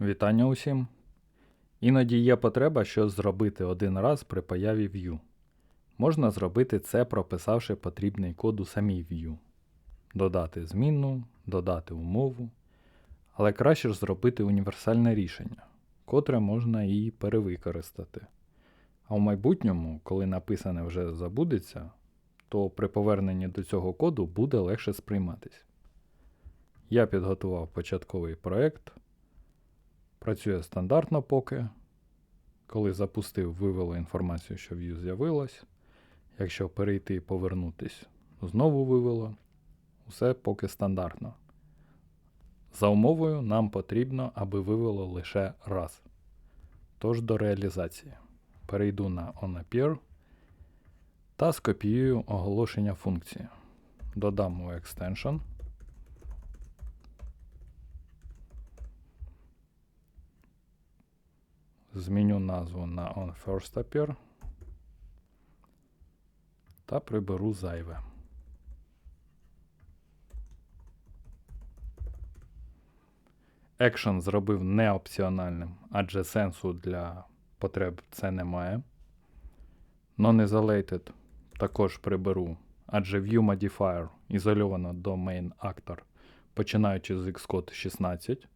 Вітання усім. Іноді є потреба щось зробити один раз при появі Vue. Можна зробити це, прописавши потрібний код у самій Vue. Додати змінну, додати умову. Але краще ж зробити універсальне рішення, котре можна і перевикористати. А в майбутньому, коли написане вже забудеться, то при поверненні до цього коду буде легше сприйматись. Я підготував початковий проект. Працює стандартно поки. Коли запустив, вивело інформацію, що Vue з'явилась. Якщо перейти і повернутись, знову вивело. Усе поки стандартно. За умовою нам потрібно, аби вивело лише раз. Тож до реалізації. Перейду на onAppear та скопіюю оголошення функції. Додам у extension. Зміню назву на onFirstAppear та приберу зайве. Action зробив не опціональним, адже сенсу для потреб це немає. Non-isolated також приберу, адже View Modifier ізольовано до main actor, починаючи з Xcode 16,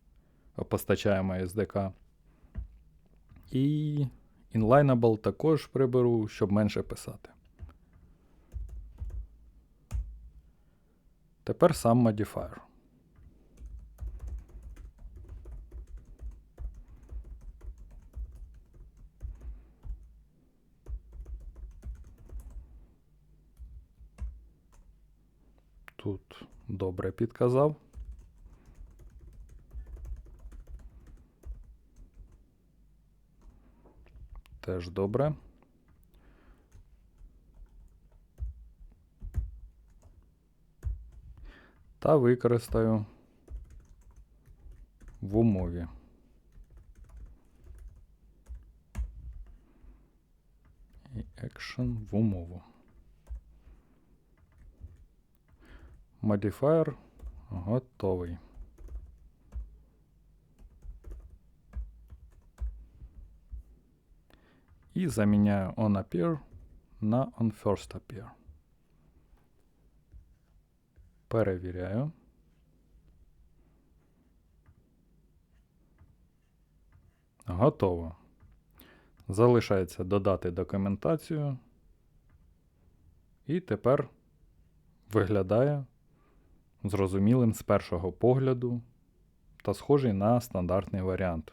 постачаємо SDK. І inlineable також приберу, щоб менше писати. Тепер сам modifier. Тут добре підказав. Теж добре. Та використаю в умові. І action в умову. Modifier готовий. І заміняю onAppear на onFirstAppear. Перевіряю. Готово. Залишається додати документацію. І тепер виглядає зрозумілим з першого погляду та схожий на стандартний варіант.